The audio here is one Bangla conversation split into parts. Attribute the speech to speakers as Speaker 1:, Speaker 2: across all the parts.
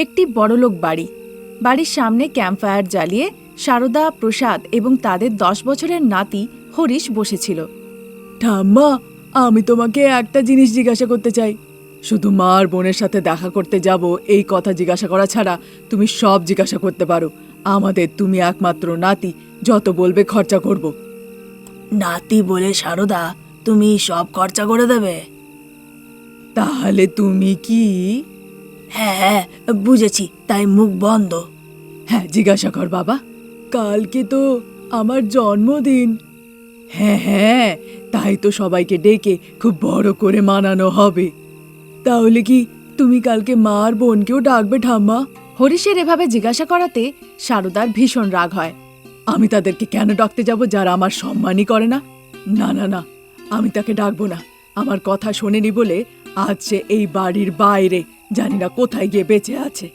Speaker 1: একটি বড়লোক বাড়ি। বাড়ির সামনে ক্যাম্পফায়ার জ্বালিয়ে সারদা প্রসাদ এবং তাদের দশ বছরের নাতি হরিশ বসেছিল। ঠাম্মা আমি তোমাকে একটা জিনিস জিজ্ঞাসা করতে চাই। শুধু মা আর বোনের সাথে দেখা করতে যাব এই কথা জিজ্ঞাসা করা ছাড়া তুমি সব জিজ্ঞাসা করতে পারো। আমাদের তুমি একমাত্র নাতি যত বলবে খরচা করব।
Speaker 2: নাতি বলে সারদা তুমি সব খরচা করে দেবে।
Speaker 1: তাহলে তুমি কি?
Speaker 2: হ্যাঁ হ্যাঁ বুঝেছি তাই মুখ বন্ধ।
Speaker 1: হ্যাঁ জিজ্ঞাসা কর বাবা। কালকে তো আমার জন্মদিন। হ্যাঁ হ্যাঁ তাই তো সবাইকে ডেকে খুব বড় করে মানানো হবে। তাহলে কি তুমি কালকে মার বোনকেও ডাকবে ঠাম্মা? হরিশের এভাবে জিজ্ঞাসা করাতে সারদার ভীষণ রাগ হয়। আমি তাদেরকে কেন ডাকতে যাব যারা আমার সম্মানই করে না? না না না আমি তাকে ডাকবো না। আমার কথা শোনেনি বলে আজ সে এই বাড়ির বাইরে জানি না কোথায় গিয়ে বেঁচে আছে।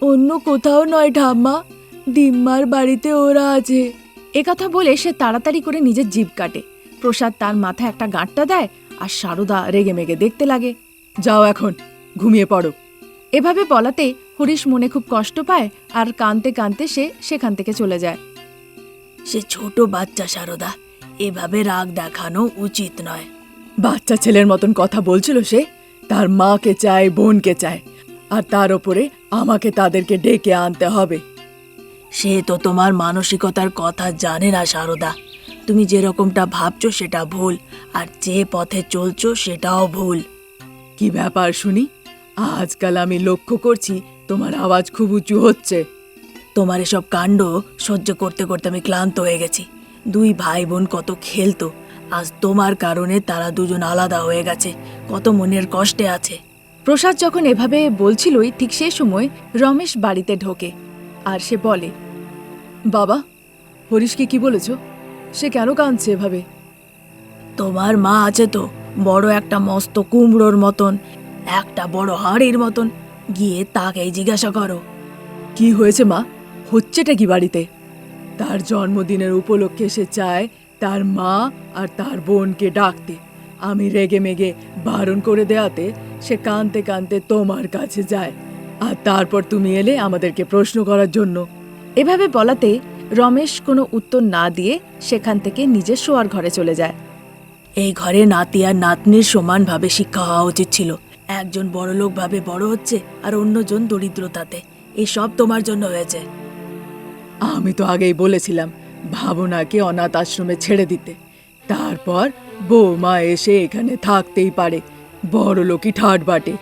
Speaker 1: অন্য কোথাও নয় ঠাম্মা দিম্মার বাড়িতে ওরা আছে। এ কথা বলে সে তাড়াতাড়ি করে নিজের জিভ কাটে। প্রসাদ তার মাথায় একটা গাঁটটা দেয় আর সারদা রেগে মেগে দেখতে লাগে। যাও এখন ঘুমিয়ে পড়ো। এভাবে বলাতে হরিশ মনে খুব কষ্ট পায় আর কানতে কানতে সে সেখান থেকে চলে যায়।
Speaker 2: সে ছোট বাচ্চা সারদা এভাবে রাগ দেখানো উচিত নয়।
Speaker 1: বাচ্চা ছেলের মতন কথা বলছিল সে? তার মাকে চায়, বোনকে চায়, আর তার ওপরে আমাকে তাদেরকে ডেকে আনতে হবে।
Speaker 2: সে তো তোমার মানসিকতার কথা জানে না, সারদা। তুমি যেরকমটা ভাবছ সেটা ভুল, আর যে পথে চলছো সেটাও ভুল।
Speaker 1: কি ব্যাপার, শুনি? আজকাল আমি লক্ষ্য করছি তোমার আওয়াজ খুব উঁচু হচ্ছে।
Speaker 2: তোমার এসব কাণ্ড সহ্য করতে করতে আমি ক্লান্ত হয়ে গেছি। দুই ভাই বোন কত খেলতো আজ তোমার কারণে তারা দুজন আলাদা হয়ে গেছে। কত মনের কষ্টে আছে।
Speaker 1: প্রসাদ যখন এভাবে বলছিলই, ঠিক সে সময় রমেশ বাড়িতে ঢোকে আর সে বলে, বাবা, হরিশকে কি বলেছ? সে কেন কাঁদছে এভাবে?
Speaker 2: তোমার মা আছে তো, বড় একটা মস্ত কুমড়োর মতন, একটা বড় হাড়ির মতন। গিয়ে তাকেই জিজ্ঞাসা করো।
Speaker 1: কি হয়েছে মা? হচ্ছেটা কি বাড়িতে? তার জন্মদিনের উপলক্ষে সে চায় তার মা আর তার বোনকে ডাকতে। আমি রেগে মেগে বারণ করে দেয়াতে সে কানতে কানতে তোমার কাছে যায়। আর তারপর তুমি এলে আমাদেরকে প্রশ্ন করার জন্য। এভাবে বলাতে রমেশ কোনো উত্তর না দিয়ে সেখান থেকে নিজের শোয়ার ঘরে চলে যায়।
Speaker 2: এই ঘরে নাতি আর নাতনির সমানভাবে শিক্ষা হওয়া উচিত ছিল। একজন বড়লোক ভাবে বড় হচ্ছে আর অন্যজন দরিদ্রতাতে। এসব তোমার জন্য হয়েছে।
Speaker 1: আমি তো আগেই বলেছিলাম ভাবনাকে অনাথ আশ্রমে ছেড়ে দিতে। তারপর বৌমা এসে এখানে থাকতেই পারে। বড় লোকই ঠাট বাটে।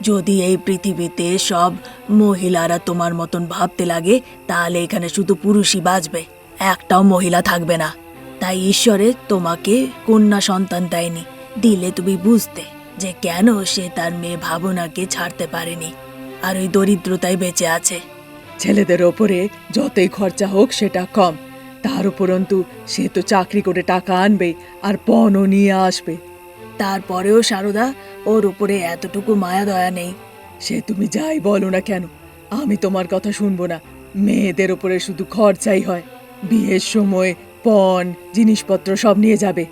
Speaker 2: যদি এই পৃথিবীতে সব মহিলারা তোমার মতন ভাবতে লাগে তাহলে এখানে শুধু পুরুষই বাঁচবে একটাও মহিলা থাকবে না। তাই ঈশ্বরে তোমাকে কন্যা সন্তান দেয়নি দিলে তুমি বুঝতে যে কেন সে তার মেয়ে ভাবনাকে ছাড়তে পারেনি। আর ওই দরিদ্রতায় বেঁচে আছে।
Speaker 1: ছেলেদের ওপরে যতই খরচা হোক সেটা কম। তার উপরন্তু সে তো চাকরি করে টাকা আনবে আর পণও নিয়ে আসবে।
Speaker 2: তারপরেও সারদা, ওর উপরে এতটুকু মায়া দয়া নেই।
Speaker 1: সে তুমি যাই বলো না কেন, আমি তোমার কথা শুনব না। মেয়েদের ওপরে শুধু খরচাই হয়। বিয়ের সময় পণ, জিনিসপত্র সব নিয়ে যাবে।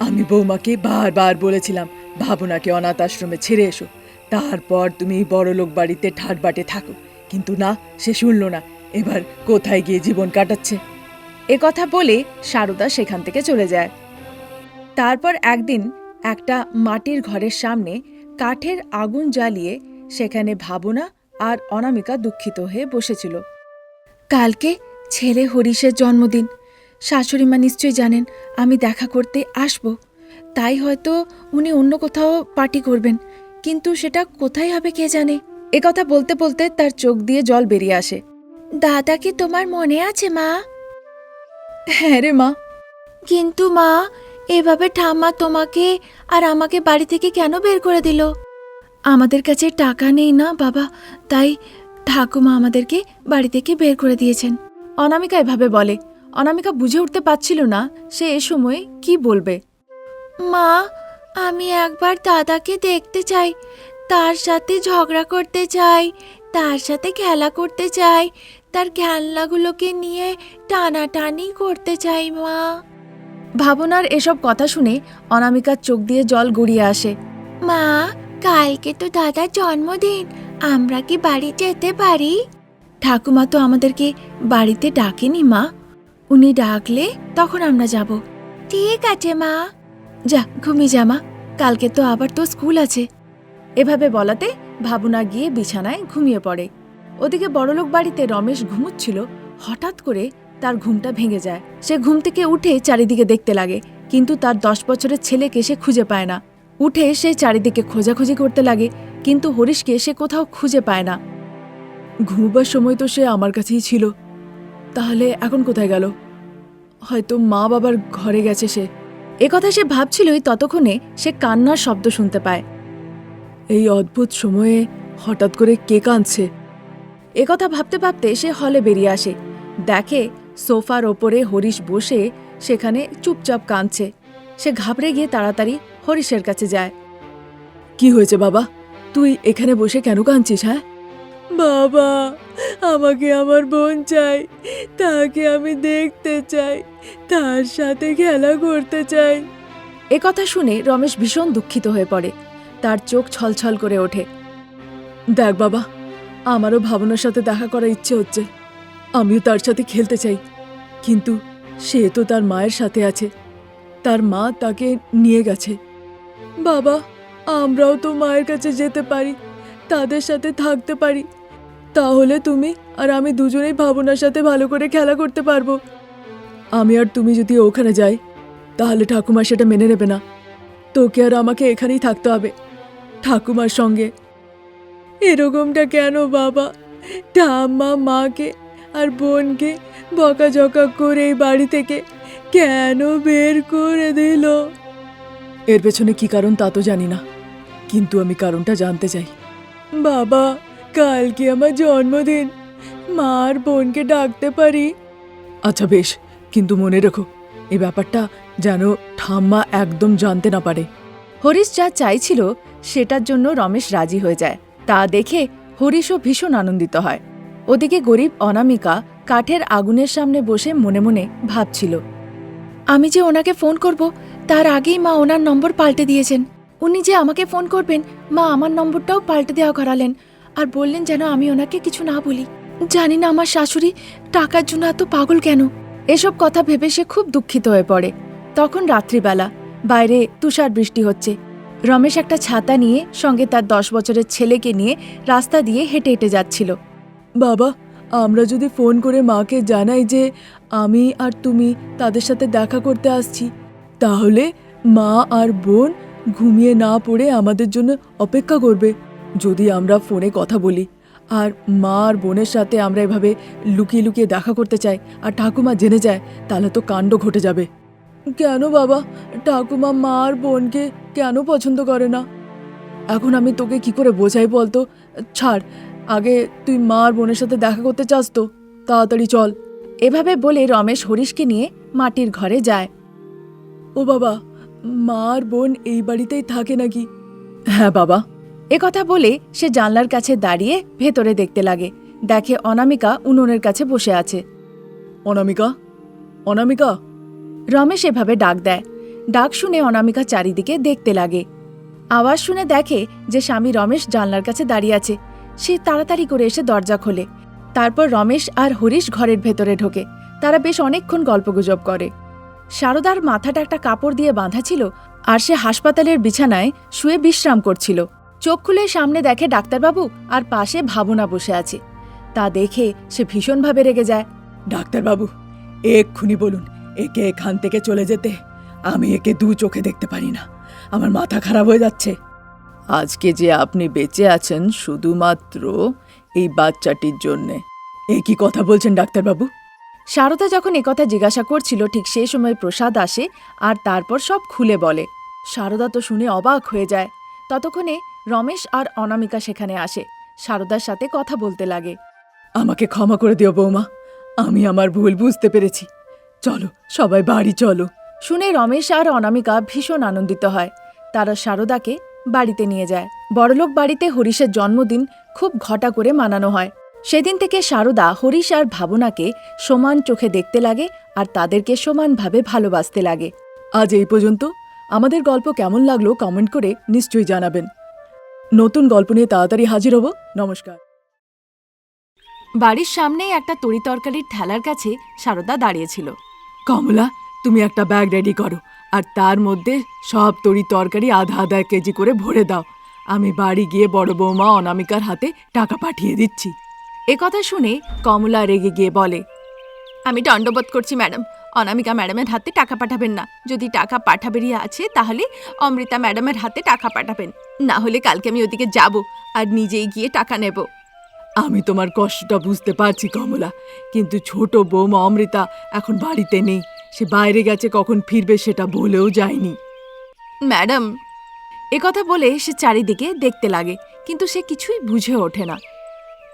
Speaker 1: আমি বৌমাকে বারবার বলেছিলাম, ভাবনাকে অনাথ আশ্রমে ছেড়ে এসো। তারপর তুমি বড় লোক বাড়িতে ঠাটবাটে থাকো। কিন্তু না, সে শুনলো না। এবার কোথায় গিয়ে জীবন কাটাচ্ছে? এ কথা বলে সারদা সেখান থেকে চলে যায়। তারপর একদিন একটা মাটির ঘরের সামনে কাঠের আগুন জ্বালিয়ে সেখানে ভাবনা আর অনামিকা দুঃখিত হয়ে বসেছিল। কালকে ছেলে হরিশের জন্মদিন। শাশুড়ি মা নিশ্চয়ই জানেন, আমি দেখা করতে আসব। তাই হয়তো উনি অন্য কোথাও পার্টি করবেন, কিন্তু সেটা কোথায় হবে কে জানে? এ কথা বলতে বলতে তার চোখ দিয়ে জল বেরিয়ে আসে। দাদা কি তোমার মনে আছে, মা? হ্যাঁ রে মা। কিন্তু মা এভাবে ঠাম্মা তোমাকে আর আমাকে বাড়ি থেকে কেন বের করে দিল? আমাদের কাছে টাকা নেই না বাবা তাই ঠাকুমা আমাদেরকে বাড়ি থেকে বের করে দিয়েছেন। অনামিকা এভাবে বলে। অনামিকা বুঝে উঠতে পারছিল না সে এ সময় কি বলবে। মা আমি একবার দাদাকে দেখতে চাই তার সাথে ঝগড়া করতে চাই তার সাথে খেলা করতে চাই তার খেলনাগুলোকে নিয়ে টানাটানি করতে চাই, মা। ভাবনার এসব কথা শুনে অনামিকার চোখ দিয়ে জল গড়িয়ে আসে। মা, কালকে তো দাদার জন্মদিন, আমরা কি বাড়ি যেতে পারি? ঠাকুমা তো আমাদেরকে বাড়িতে ডাকেনি, মা। উনি ডাকলে তখন আমরা যাব। ঠিক আছে, মা। যা, ঘুমিয়ে যা, মা। কালকে তো আবার তো স্কুল আছে। এভাবে বলাতে ভাবনা গিয়ে বিছানায় ঘুমিয়ে পড়ে। ওদিকে বড়লোক বাড়িতে রমেশ ঘুমুচ্ছিল, হঠাৎ করে তার ঘুমটা ভেঙে যায়। সে ঘুম থেকে উঠে চারিদিকে দেখতে লাগে, কিন্তু তার দশ বছরের ছেলেকে সে খুঁজে পায় না। উঠে সে চারিদিকে খোঁজাখুঁজি করতে লাগে, কিন্তু হরিশকে সে কোথাও খুঁজে পায় না। ঘুমবার সময় তো সে আমার কাছেই ছিল। তাহলে এখন কোথায় গেল? হয়তো মা বাবার ঘরে গেছে সে। একথা সে ভাবছিলই ততক্ষণে সে কান্নার শব্দ শুনতে পায়। এই অদ্ভুত সময়ে হঠাৎ করে কে কাঁদছে? একথা ভাবতে ভাবতে সে হলে বেরিয়ে আসে। দেখে সোফার ওপরে হরিশ বসে সেখানে চুপচাপ কাঁদছে। সে ঘাবড়ে গিয়ে তাড়াতাড়ি হরিশের কাছে যায়। কি হয়েছে বাবা? তুই এখানে বসে কেন কাঁদছিস হ্যাঁ? বাবা, আমাকে আমার বোন চাই, তাকে আমি দেখতে চাই, তার সাথে খেলা করতে চাই। এ কথা শুনে রমেশ ভীষণ দুঃখিত হয়ে পড়ে। তার চোখ ছলছল করে ওঠে। দেখ বাবা আমারও ভাবনার সাথে দেখা করার ইচ্ছে হচ্ছে। আমিও তার সাথে খেলতে চাই। কিন্তু সে তো তার মায়ের সাথে আছে। তার মা তাকে নিয়ে গেছে। বাবা, আমরাও তো মায়ের কাছে যেতে পারি, তাদের সাথে থাকতে পারি। তাহলে তুমি আর আমি দুজনেই ভাবনার সাথে ভালো করে খেলা করতে পারব। আমি আর তুমি যদি ওখানে যাই, তাহলে ঠাকুমা সেটা মেনে নেবে না। তোকে আর আমাকে এখানেই থাকতে হবে। ঠাকুমার সঙ্গে এরকমটা কেন বাবা? ঠাম্মা মাকে আর বোনকে বকাঝকা করে এই বাড়ি থেকে কেন বের করে দিল? এর পেছনে কি কারণ তা তো জানি না কিন্তু আমি কারণটা জানতে চাই। বাবা কালকে আমার জন্মদিন? মা আর বোনকে ডাকতে পারি? আচ্ছা বেশ কিন্তু মনে রেখো এই ব্যাপারটা যেন ঠাম্মা একদম জানতে না পারে। হরিশ যা চাইছিল সেটার জন্য রমেশ রাজি হয়ে যায়। তা দেখে হরিশও ভীষণ আনন্দিত হয়। ওদিকে গরিব অনামিকা কাঠের আগুনের সামনে বসে মনে মনে ভাবছিল, আমি যে ওনাকে ফোন করব, তার আগেই মা ওনার নম্বর পাল্টে দিয়েছেন। উনি যে আমাকে ফোন করবেন, মা আমার নম্বরটাও পাল্টে দেওয়া করালেন আর বললেন যেন আমি ওনাকে কিছু না বলি। জানি না আমার শাশুড়ি টাকার জন্য এত পাগল কেন? এসব কথা ভেবে সে খুব দুঃখিত হয়ে পড়ে। তখন রাত্রিবেলা বাইরে তুষার বৃষ্টি হচ্ছে। রমেশ একটা ছাতা নিয়ে, সঙ্গে তার দশ বছরের ছেলেকে নিয়ে রাস্তা দিয়ে হেঁটে হেঁটে যাচ্ছিল। বাবা, আমরা যদি ফোন করে মাকে জানাই যে আমি আর তুমি তাদের সাথে দেখা করতে আসছি, তাহলে মা আর বোন ঘুমিয়ে না পড়ে আমাদের জন্য অপেক্ষা করবে, যদি আমরা ফোনে কথা বলি। আর মা আর বোনের সাথে আমরা এভাবে লুকিয়ে লুকিয়ে দেখা করতে চাই, আর ঠাকুমা জেনে যায়, তাহলে তো কাণ্ড ঘটে যাবে। কেন বাবা? ঠাকুমা মা আর বোনকে কেন পছন্দ করে না? এখন আমি তোকে কি করে বোঝাই বলতো? ছাড়, আগে তুই মা আর বোনের সাথে দেখা করতে চাস তো। তাড়াতাড়ি চল। এভাবে বলে রমেশ হরিশকে নিয়ে মাটির ঘরে যায়। ও বাবা, মা আর বোন এই বাড়িতেই থাকে নাকি? হ্যাঁ বাবা। এ কথা বলে সে জানলার কাছে দাঁড়িয়ে ভেতরে দেখতে লাগে। দেখে অনামিকা উনুনের কাছে বসে আছে। অনামিকা? অনামিকা? রমেশ এভাবে ডাক দেয়। ডাক শুনে অনামিকা চারিদিকে দেখতে লাগে। আওয়াজ শুনে দেখে যে স্বামী রমেশ জানলার কাছে দাঁড়িয়ে আছে। সে তাড়াতাড়ি করে এসে দরজা খোলে। তারপর রমেশ আর হরিশ ঘরের ভেতরে ঢোকে। তারা বেশ অনেকক্ষণ গল্পগুজব করে। সারদার মাথাটা একটা কাপড় দিয়ে বাঁধা ছিল আর সে হাসপাতালের বিছানায় শুয়ে বিশ্রাম করছিল। চোখ খুলে সামনে দেখে ডাক্তারবাবু আর পাশে ভাবনা বসে আছে। তা দেখে সে ভীষণভাবে রেগে যায়। ডাক্তারবাবু, এক্ষুনি বলুন একে এখান থেকে চলে যেতে আমি একে দু চোখে দেখতে পারি না। আমার মাথা খারাপ হয়ে যাচ্ছে। আজকে যে আপনি বেঁচে আছেন শুধুমাত্র এই বাচ্চাটির জন্যে। এ কি কথা বলছেন ডাক্তারবাবু? সারদা যখন একথা জিজ্ঞাসা করছিল ঠিক সেই সময় প্রসাদ আসে আর তারপর সব খুলে বলে। সারদা তো শুনে অবাক হয়ে যায়। ততক্ষণে রমেশ আর অনামিকা সেখানে আসে। সারদার সাথে কথা বলতে লাগে। আমাকে ক্ষমা করে দিও বৌমা। আমি আমার ভুল বুঝতে পেরেছি। চলো সবাই বাড়ি চলো। শুনে রমেশ আর অনামিকা ভীষণ আনন্দিত হয়। তারা সারদাকে বাড়িতে নিয়ে যায়। বড়লোক বাড়িতে হরিশের জন্মদিন খুব ঘটা করে মানানো হয়। সেদিন থেকে সারদা হরিশ আর ভাবনাকে সমান চোখে দেখতে লাগে আর তাদেরকে সমানভাবে ভালোবাসতে লাগে। আজ এই পর্যন্ত। আমাদের গল্প কেমন লাগল কমেন্ট করে নিশ্চয়ই জানাবেন।
Speaker 3: নতুন গল্প নিয়ে তাড়াতাড়ি হাজির হব। নমস্কার।
Speaker 1: বাড়ির সামনেই একটা তরি তরকারির ঠেলার কাছে সারদা দাঁড়িয়েছিল।
Speaker 3: কমলা, তুমি একটা ব্যাগ রেডি করো, আর তার মধ্যে সব তরি তরকারি আধা আধা কেজি করে ভরে দাও। আমি বাড়ি গিয়ে বড় বৌমা অনামিকার হাতে টাকা পাঠিয়ে দিচ্ছি।
Speaker 1: কথা শুনে কমলা রেগে গিয়ে বলে, আমি দণ্ডবোধ করছি, ম্যাডাম। অনামিকা ম্যাডামের হাতে টাকা পাঠাবেন না। যদি টাকা পাঠাবেরই আছে, তাহলে অমৃতা ম্যাডামের হাতে টাকা পাঠাবেন। না হলে কালকে আমি ওদিকে যাব আর নিজেই গিয়ে টাকা নেব।
Speaker 3: আমি তোমার কষ্টটা বুঝতে পারছি, কমলা। কিন্তু ছোট বৌমা অমৃতা এখন বাড়িতে নেই। সে বাইরে গেছে, কখন ফিরবে সেটা বলেও যায়নি।
Speaker 1: ম্যাডাম, এ কথা বলে সে চারিদিকে দেখতে লাগে, কিন্তু সে কিছুই বুঝে ওঠে না।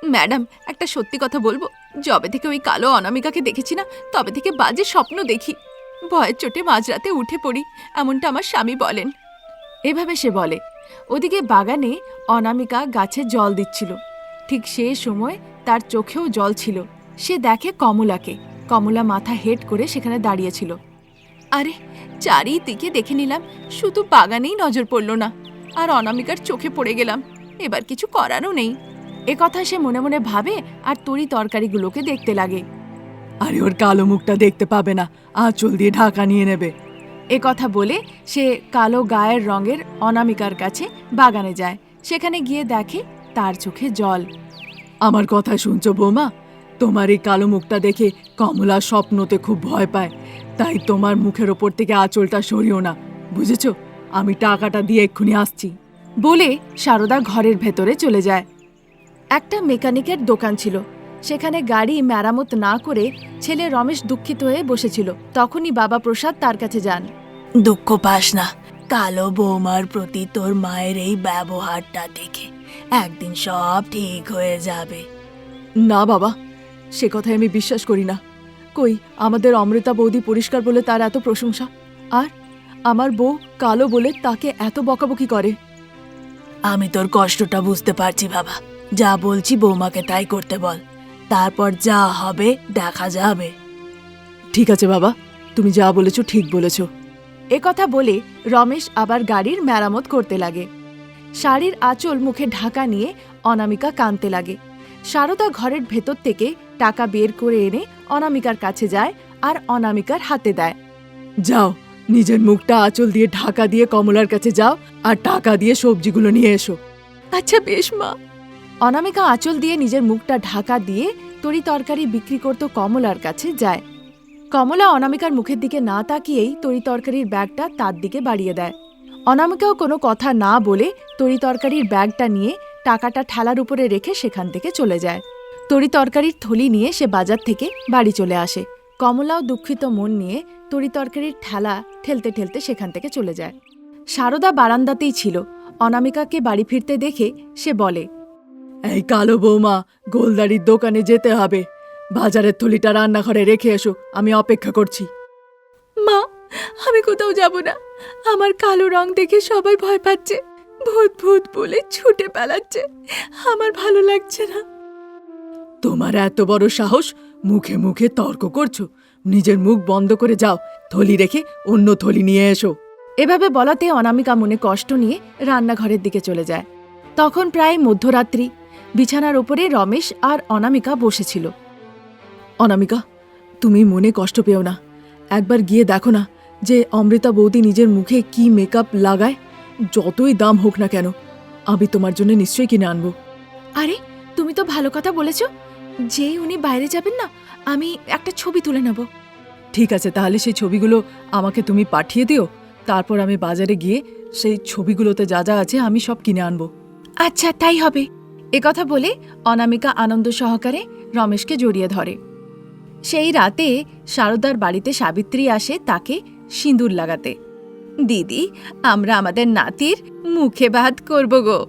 Speaker 1: ম্যাডাম, একটা সত্যি কথা বলব। যবে থেকে ওই কালো অনামিকাকে দেখেছি না, তবে থেকে বাজে স্বপ্ন দেখি। ভয়ের চোটে মাঝরাতে উঠে পড়ি, এমনটা আমার স্বামী বলেন। এভাবে সে বলে। ওদিকে বাগানে অনামিকা গাছে জল দিচ্ছিল। ঠিক সে সময় তার চোখেও জল ছিল। সে দেখে কমলাকে। কমলা মাথা হেট করে সেখানে দাঁড়িয়েছিল। আরে, চারিদিকে দেখে নিলাম, শুধু বাগানেই নজর পড়ল না। আর অনামিকার চোখে পড়ে গেলাম। এবার কিছু করারও নেই। এ কথা সে মনে মনে ভাবে আর তরি তরকারিগুলোকে দেখতে লাগে।
Speaker 3: আরে, ওর কালো মুখটা দেখতে পাবে না। আঁচল দিয়ে ঢাকা নিয়ে নেবে।
Speaker 1: এ কথা বলে সে কালো গায়ের রঙের অনামিকার কাছে বাগানে যায়। সেখানে গিয়ে দেখে তার চোখে জল।
Speaker 3: আমার কথা শুনছো বৌমা? তোমার এই কালো মুখটা দেখে কমলা স্বপ্নতে খুব ভয় পায়। তাই তোমার মুখের ওপর থেকে আঁচলটা সরিও না, বুঝেছ? আমি টাকাটা দিয়ে এক্ষুনি আসছি।
Speaker 1: বলে সারদা ঘরের ভেতরে চলে যায়। একটা মেকানিকের দোকান ছিল। সেখানে গাড়ি মেরামত না করে ছেলে রমেশ দুঃখিত হয়ে বসেছিল। তখনই বাবা প্রসাদ তার কাছে যান।
Speaker 2: দুঃখ পাস না। কালো বৌমার প্রতি তোর মায়ের এই ব্যবহারটা দেখে একদিন সব ঠিক হয়ে যাবে।
Speaker 3: না বাবা, সে কথায় আমি বিশ্বাস করি না। কই, আমাদের অমৃতা বৌদি পরিষ্কার বলে তার এত প্রশংসা? আর আমার বউ কালো বলে তাকে এত বকাবকি করে?
Speaker 2: আমি তোর কষ্টটা বুঝতে পারছি বাবা। যা বলছি বৌমাকে তাই করতে বল। তারপর যা হবে দেখা যাবে।
Speaker 3: ঠিক আছে বাবা, তুমি যা বলেছ ঠিক বলেছ।
Speaker 1: এ কথা বলে রমেশ আবার গাড়ির মেরামত করতে লাগে। শাড়ির আঁচল মুখে ঢাকা নিয়ে অনামিকা কাঁদতে লাগে। সারদা ঘরের ভেতর থেকে টাকা বের করে এনে অনামিকার কাছে যায় আর অনামিকার হাতে দেয়।
Speaker 3: যাও নিজের মুখটা আঁচল দিয়ে ঢাকা দিয়ে কমলার কাছে যাও আর টাকা দিয়ে সবজিগুলো নিয়ে এসো।
Speaker 1: আচ্ছা বেশ মা। অনামিকা আঁচল দিয়ে নিজের মুখটা ঢাকা দিয়ে তরি তরকারি বিক্রি করত কমলার কাছে যায়। কমলা অনামিকার মুখের দিকে না তাকিয়েই তরি তরকারির ব্যাগটা তার দিকে বাড়িয়ে দেয়। অনামিকাও কোনো কথা না বলে তরি তরকারির ব্যাগটা নিয়ে টাকাটা ঠেলার উপরে রেখে সেখান থেকে চলে যায়। তরি তরকারির থলি নিয়ে সে বাজার থেকে বাড়ি চলে আসে। কমলাও দুঃখিত মন নিয়ে তরি তরকারির ঠেলা ঠেলতে ঠেলতে সেখান থেকে চলে যায়। সারদা বারান্দাতেই ছিল। অনামিকাকে বাড়ি ফিরতে দেখে সে বলে,
Speaker 3: এই কালো বৌমা, গোলদারির দোকানে যেতে হবে। বাজারের থলিটা রান্নাঘরে রেখে এসো, আমি অপেক্ষা করছি।
Speaker 1: মা আমি কোথাও যাব না। আমার কালো রং দেখে সবাই ভয় পাচ্ছে। ভূত ভূত বলে ছুটে পালাচ্ছে। আমার ভালো লাগছে না।
Speaker 3: তোমার এত বড় সাহস মুখে মুখে তর্ক করছ। নিজের মুখ বন্ধ করে যাও। থলি রেখে অন্য থলি নিয়ে এসো।
Speaker 1: এভাবে বলাতে অনামিকা মনে কষ্ট নিয়ে রান্নাঘরের দিকে চলে যায়। তখন প্রায় মধ্যরাত্রি। বিছানার ওপরে রমেশ আর অনামিকা বসেছিল।
Speaker 3: অনামিকা, তুমি মনে কষ্ট পেও না। একবার গিয়ে দেখো না যে অমৃতা বৌদি নিজের মুখে কি মেকআপ লাগায় যতই দাম হোক না কেন আমি তোমার জন্য নিশ্চয়ই কিনে আনব।
Speaker 1: আরে তুমি তো ভালো কথা বলেছ। যে উনি বাইরে যাবেন না আমি একটা ছবি তুলে নেব।
Speaker 3: ঠিক আছে তাহলে সেই ছবিগুলো আমাকে তুমি পাঠিয়ে দিও। তারপর আমি বাজারে গিয়ে সেই ছবিগুলোতে যা যা আছে আমি সব কিনে আনব।
Speaker 1: আচ্ছা তাই হবে। এ কথা বলে অনামিকা আনন্দ সহকারে রমেশকে জড়িয়ে ধরে। সেই রাতে শারদার বাড়িতে সাবিত্রী আসে তাকে সিঁদুর লাগাতে। দিদি, আমরা আমাদের নাতির মুখে ভাত করব গো।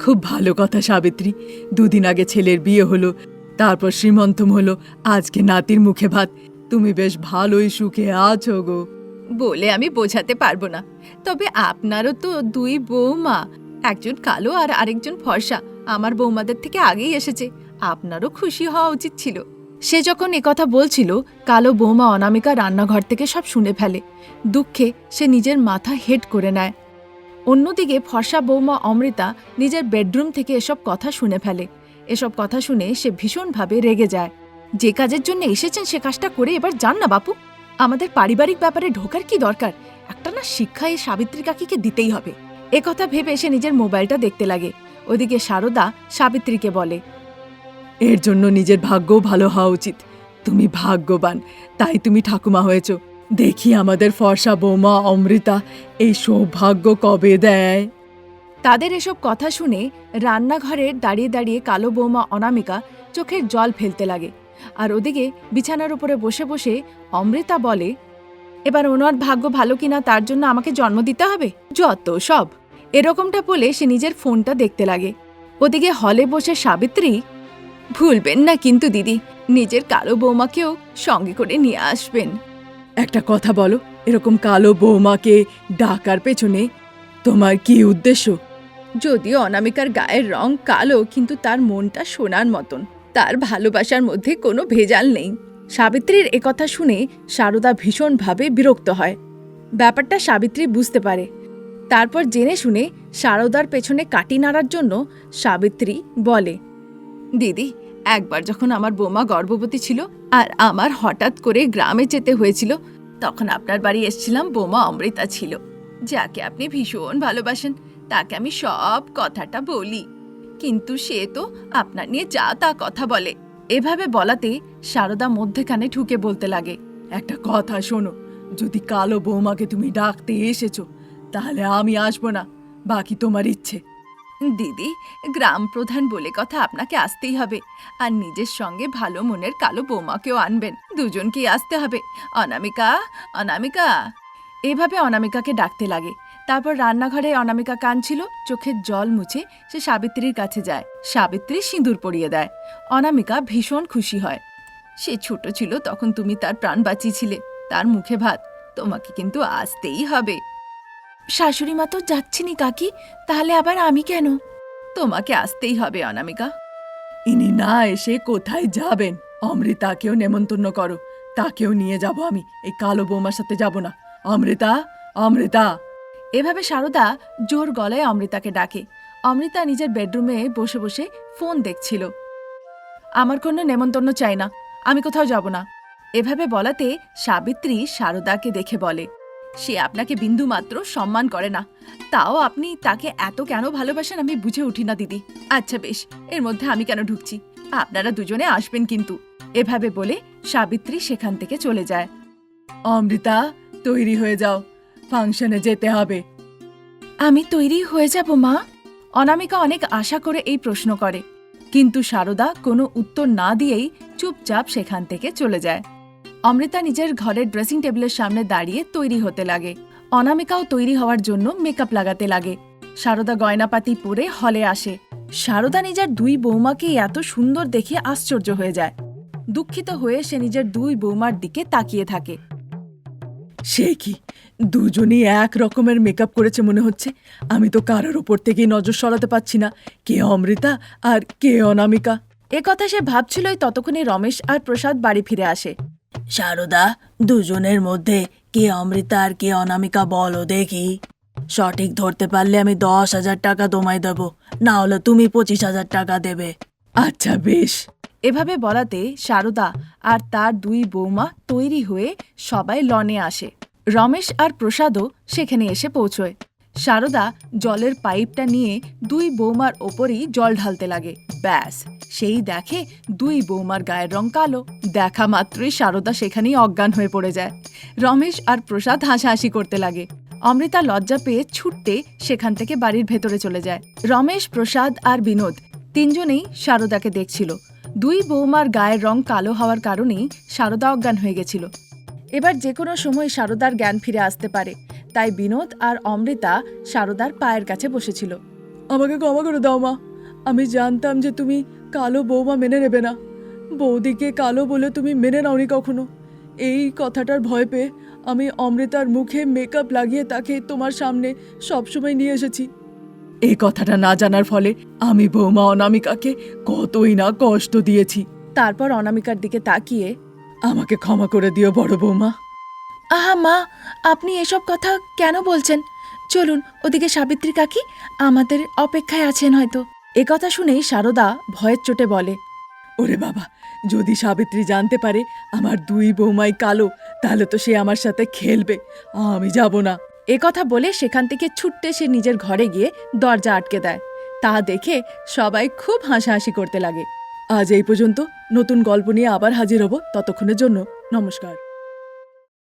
Speaker 3: খুব ভালো কথা সাবিত্রী। দুদিন আগে ছেলের বিয়ে হলো, তারপর শ্রীমন্তম হলো, আজকে নাতির মুখে ভাত। তুমি বেশ ভালোই সুখে আছো গো।
Speaker 1: বলে আমি বোঝাতে পারব না। তবে আপনারও তো দুই বৌমা, একজন কালো আর আরেকজন ফর্সা। আমার বৌমাদের থেকে আগেই এসেছে। আপনারও খুশি হওয়া উচিত ছিল। সে যখন একথা বলছিল, কালো বৌমা অনামিকা রান্নাঘর থেকে সব শুনে ফেলে। দুঃখে সে নিজের মাথা হেড করে নেয়। অন্যদিকে ফর্সা বৌমা অমৃতা নিজের বেডরুম থেকে এসব কথা শুনে ফেলে। এসব কথা শুনে সে ভীষণভাবে রেগে যায়। যে কাজের জন্য এসেছেন সে কাজটা করে এবার যান না বাপু। আমাদের পারিবারিক ব্যাপারে ঢোকার কি দরকার? একটা না শিক্ষা এই সাবিত্রী কাকিকে দিতেই হবে। এ কথা ভেবে সে নিজের মোবাইলটা দেখতে লাগে। ওদিকে সারদা সাবিত্রীকে বলে
Speaker 3: এর জন্য নিজের ভাগ্যও ভালো হওয়া উচিত। তুমি ভাগ্যবান, তাই তুমি ঠাকুমা হয়েছ। দেখি আমাদের ফর্সা বৌমা অমৃতা এই সৌভাগ্য কবে দেয়?
Speaker 1: তাদের এসব কথা শুনে রান্নাঘরে দাঁড়িয়ে দাঁড়িয়ে কালো বৌমা অনামিকা চোখের জল ফেলতে লাগে। আর ওদিকে বিছানার উপরে বসে বসে অমৃতা বলে, এবার ওনার ভাগ্য ভালো কিনা তার জন্য আমাকে জন্ম দিতে হবে? যত সব। এরকমটা বলে সে নিজের ফোনটা দেখতে লাগে। ওদিকে হলে বসে সাবিত্রী ভুলবেন না কিন্তু দিদি নিজের কালো বৌমাকেও সঙ্গে করে নিয়ে আসবেন।
Speaker 3: একটা কথা বলো এরকম কালো বৌমাকে ডাকার পেছনে তোমার কি উদ্দেশ্য?
Speaker 1: যদিও অনামিকার গায়ের রং কালো কিন্তু তার মনটা সোনার মতন। তার ভালোবাসার মধ্যে কোনো ভেজাল নেই। সাবিত্রীর একথা শুনে সারদা ভীষণভাবে বিরক্ত হয়। ব্যাপারটা সাবিত্রী বুঝতে পারে। তারপর জেনে শুনে সারদার পেছনে কাটি নাড়ার জন্য সাবিত্রী বলে দিদি একবার যখন আমার বৌমা গর্ভবতী ছিল আর আমার হঠাৎ করে গ্রামে যেতে হয়েছিল, তখন আপনার বাড়ি এসেছিলাম, বোমা অমৃতা ছিল। যাকে আপনি ভীষণ ভালোবাসেন, তাকে আমি সব কথাটা বলি। কিন্তু সে তো আপনার নিয়ে যা তা কথা বলে। এভাবে বলাতে সারদা মধ্যেখানে ঢুকে বলতে লাগে,
Speaker 3: একটা কথা শোনো, যদি কালো বৌমাকে তুমি ডাকতে এসেছ, তাহলে আমি আসব না, বাকি তোমার ইচ্ছে।
Speaker 1: দিদি, গ্রাম প্রধান বলে কথা আপনাকে আসতেই হবে। আর নিজের সঙ্গে ভালো মনের কালো বৌমাকেও আনবেন। দুজনকেই আসতে হবে। অনামিকা অনামিকা। এভাবে অনামিকাকে ডাকতে লাগে। তারপর রান্নাঘরে অনামিকা কাঁদছিল চোখের জল মুছে সে সাবিত্রীর কাছে যায়। সাবিত্রী সিঁদুর পরিয়ে দেয়। অনামিকা ভীষণ খুশি হয়। সে ছোট ছিল, তখন তুমি তার প্রাণ বাঁচিয়েছিলে। তার মুখে ভাত। তোমাকে কিন্তু আসতেই হবে। শাশুড়ি মা তো যাচ্ছিনি কাকি তাহলে আবার আমি কেন? তোমাকে আসতেই হবে অনামিকা।
Speaker 3: ইনি না এসে কোথায় যাবেন? অমৃতাকেও নেমন্তন্ন করো। তাকেও নিয়ে যাব আমি। এই কালো বৌমার সাথে যাব না। অমৃতা অমৃতা।
Speaker 1: এভাবে সারদা জোর গলায় অমৃতাকে ডাকে। অমৃতা নিজের বেডরুমে বসে বসে ফোন দেখছিল। আমার কোনো নেমন্তন্ন চাই না। আমি কোথাও যাব না। এভাবে বলাতে সাবিত্রী সারদাকে দেখে বলে সে আপনাকে বিন্দু মাত্র সম্মান করে না। তাও আপনি তাকে এত কেন ভালোবাসেন আমি বুঝে উঠি না, দিদি। আচ্ছা বেশ, এর মধ্যে আমি কেন ঢুকছি? আপনারা দুজনে আসবেন কিন্তু। এভাবে বলে সাবিত্রী সেখান থেকে চলে যায়।
Speaker 3: অমৃতা, তৈরি হয়ে যাও। ফাংশনে যেতে হবে।
Speaker 1: আমি তৈরি হয়ে যাব, মা? অনামিকা অনেক আশা করে এই প্রশ্ন করে। কিন্তু সারদা কোনো উত্তর না দিয়েই চুপচাপ সেখান থেকে চলে যায়। অমৃতা নিজের ঘরের ড্রেসিং টেবিলের সামনে দাঁড়িয়ে তৈরি হতে লাগে। অনামিকাও তৈরি হওয়ার জন্য মেকআপ লাগাতে লাগে। সারদা গয়নাপাতি পরে হলে আসে। সারদা নিজের দুই বৌমাকে এত সুন্দর দেখে আশ্চর্য হয়ে যায়। দুঃখিত হয়ে সে নিজের দুই বৌমার দিকে তাকিয়ে থাকে।
Speaker 3: সে কি? দুজনেই এক রকমের মেকআপ করেছে মনে হচ্ছে। আমি তো কারোর ওপর থেকেই নজর সরাতে পারছি না। কে অমৃতা আর কে অনামিকা?
Speaker 1: এ কথা সে ভাবছিলই ততক্ষণে রমেশ আর প্রসাদ বাড়ি ফিরে আসে।
Speaker 2: সারদা দুজনের মধ্যে কে অমৃতা আর কে অনামিকা বলো দেখি। সঠিক ধরতে পারলে আমি দশ হাজার টাকা তোমায় দেবো, না হলে তুমি পঁচিশ হাজার টাকা দেবে।
Speaker 3: আচ্ছা বেশ।
Speaker 1: এভাবে বলাতে সারদা আর তার দুই বৌমা তৈরি হয়ে সবাই লনে আসে। রমেশ আর প্রসাদও সেখানে এসে পৌঁছয়। সারদা জলের পাইপটা নিয়ে দুই বৌমার ওপরেই জল ঢালতে লাগে। ব্যাস, সেই দেখে দুই বৌমার গায়ের রং কালো। দেখা মাত্রই সারদা সেখানেই অজ্ঞান হয়ে পড়ে যায়। রমেশ আর প্রসাদ হাসাহাসি করতে লাগে। অমৃতা লজ্জা পেয়ে ছুটতে সেখান থেকে বাড়ির ভেতরে চলে যায়। রমেশ, প্রসাদ আর বিনোদ তিনজনেই সারদাকে দেখছিল। দুই বৌমার গায়ের রং কালো হওয়ার কারণেই সারদা অজ্ঞান হয়ে গেছিল। এবার যে কোনো সময় সারদার জ্ঞান ফিরে আসতে পারে। তাই বিনোদ আর অমৃতা সারদার পায়ের কাছে বসেছিল।
Speaker 3: আমাকে ক্ষমা করে দাও মা। আমি জানতাম যে তুমি কালো বৌমা মেনে নেবে না। বৌদিকে কালো বলে তুমি মেনে নাওনি কখনো। এই কথাটার ভয় পেয়ে আমি অমৃতার মুখে মেকআপ লাগিয়ে তাকে তোমার সামনে সবসময় নিয়ে এসেছি। এই কথাটা না জানার ফলে আমি বৌমা অনামিকাকে কতই না কষ্ট দিয়েছি।
Speaker 1: তারপর অনামিকার দিকে তাকিয়ে
Speaker 3: আমাকে ক্ষমা করে দিও বড় বৌমা।
Speaker 1: আহা, মা, আপনি এসব কথা কেন বলছেন? চলুন, ওদিকে সাবিত্রী কাকি আমাদের অপেক্ষায় আছেন হয়তো। এ কথা শুনেই সারদা ভয়ের চোটে বলে,
Speaker 3: ওরে বাবা, যদি সাবিত্রী জানতে পারে আমার দুই বৌমাই কালো, তাহলে তো সে আমার সাথে খেলবে, আমি যাব না।
Speaker 1: এ কথা বলে সেখান থেকে ছুটতে সে নিজের ঘরে গিয়ে দরজা আটকে দেয়। তা দেখে সবাই খুব হাসাহাসি করতে লাগে।
Speaker 3: আজ এই পর্যন্ত নতুন গল্প নিয়ে আবার হাজির হব ততক্ষণের জন্য। নমস্কার।